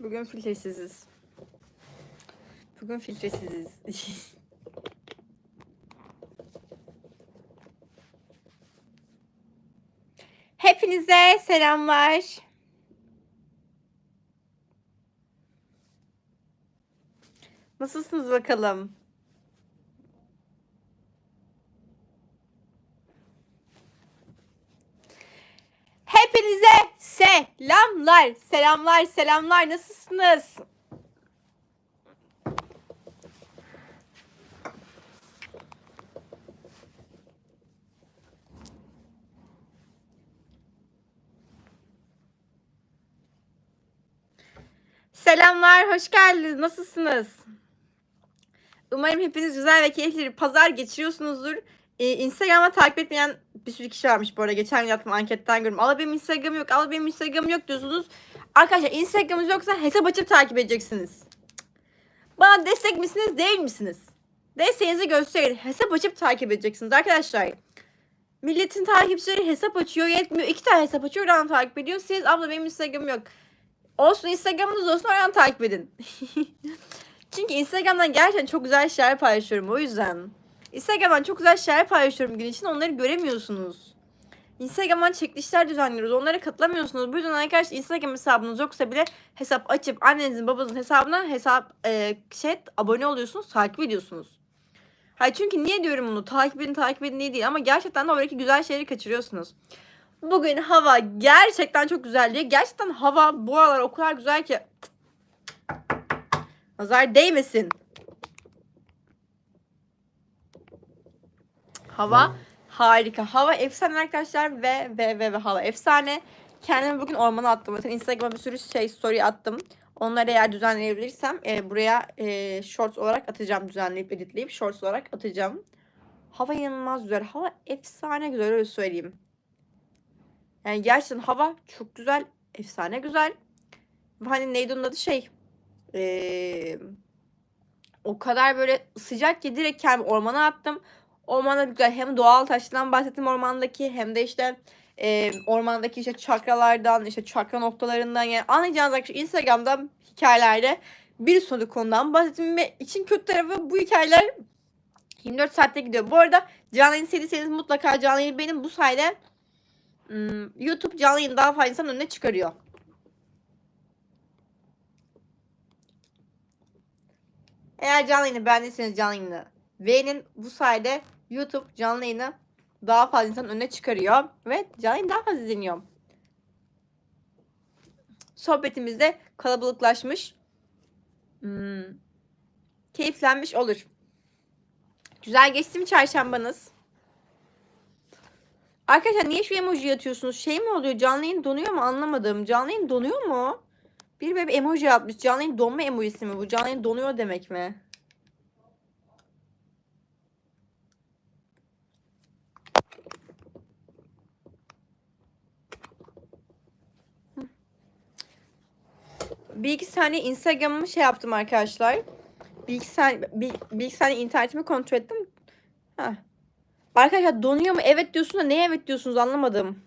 Bugün filtresiziz. Bugün filtresiziz. Hepinize selamlar. Nasılsınız bakalım? Hepinize selamlar, selamlar, selamlar. Nasılsınız? Selamlar, hoş geldiniz. Nasılsınız? Umarım hepiniz güzel ve keyifli bir pazar geçiriyorsunuzdur. Ee, Instagram'a takip etmeyen bir sürü kişi varmış bu arada. Geçen gün yaptığım anketten gördüm. Al benim Instagram'ım yok, al benim Instagram'ım yok diyorsunuz. Arkadaşlar Instagram'ınız yoksa hesap açıp takip edeceksiniz. Bana destek misiniz, değil misiniz? Desteğinizi gösterin. Hesap açıp takip edeceksiniz arkadaşlar. Milletin takipçileri hesap açıyor yetmiyor. İki tane hesap açıyor oradan takip ediyor. Siz abla benim Instagram'ım yok. Olsun Instagram'ınız olsun oradan takip edin. Çünkü Instagram'dan gerçekten çok güzel şeyler paylaşıyorum o yüzden. Instagram'dan çok güzel şeyler paylaşıyorum gün için onları göremiyorsunuz. Instagram'dan çekilişler düzenliyoruz. Onlara katılamıyorsunuz. Bu yüzden arkadaşlar Instagram hesabınız yoksa bile hesap açıp annenizin babanızın hesabına hesap e, şey abone oluyorsunuz, takip ediyorsunuz. Hayır çünkü niye diyorum bunu? Takip edin, takip edin diye değil ama gerçekten de oradaki güzel şeyleri kaçırıyorsunuz. Bugün hava gerçekten çok güzel diye. Gerçekten hava bu aralar o kadar güzel ki nazar değmesin. Hava harika. Hava efsane arkadaşlar ve ve ve, ve hava efsane. Kendimi bugün ormana attım. Zaten Instagram'a bir sürü şey story attım. Onları eğer düzenleyebilirsem e, buraya e, shorts olarak atacağım. Düzenleyip editleyip shorts olarak atacağım. Hava inanılmaz güzel. Hava efsane güzel öyle söyleyeyim. Yani gerçekten hava çok güzel. Efsane güzel. Hani neydi onun adı şey. Ee, o kadar böyle sıcak ki direkt kendimi ormana attım. Ormanda güzel hem doğal taştan bahsettim ormandaki hem de işte e, ormandaki işte çakralardan işte çakra noktalarından yani anlayacağınız arkadaşlar Instagram'da hikayelerde bir sürü konudan bahsettim ve için kötü tarafı bu hikayeler 24 saatte gidiyor. Bu arada canlı yayın sevdiyseniz mutlaka canlı yayın benim bu sayede hmm, YouTube canlı yayın daha fazla insanın önüne çıkarıyor. Eğer canlı yayını beğendiyseniz canlı yayını beğenin. Bu sayede YouTube canlı yayını daha fazla insanın önüne çıkarıyor. Ve canlı yayın daha fazla izleniyor. Sohbetimiz de kalabalıklaşmış. Hmm, keyiflenmiş olur. Güzel geçti mi çarşambanız? Arkadaşlar niye şu emoji atıyorsunuz? Şey mi oluyor? Canlı yayın donuyor mu? Anlamadım. Canlı yayın donuyor mu? Bir bir emoji atmış. Canlı yayın donma emojisi mi bu? Canlı yayın donuyor demek mi? Bir iki saniye Instagram'ımı şey yaptım arkadaşlar. Bir iki saniye, bir, bir iki saniye internetimi kontrol ettim. Heh. Arkadaşlar donuyor mu? Evet diyorsun da neye evet diyorsunuz anlamadım.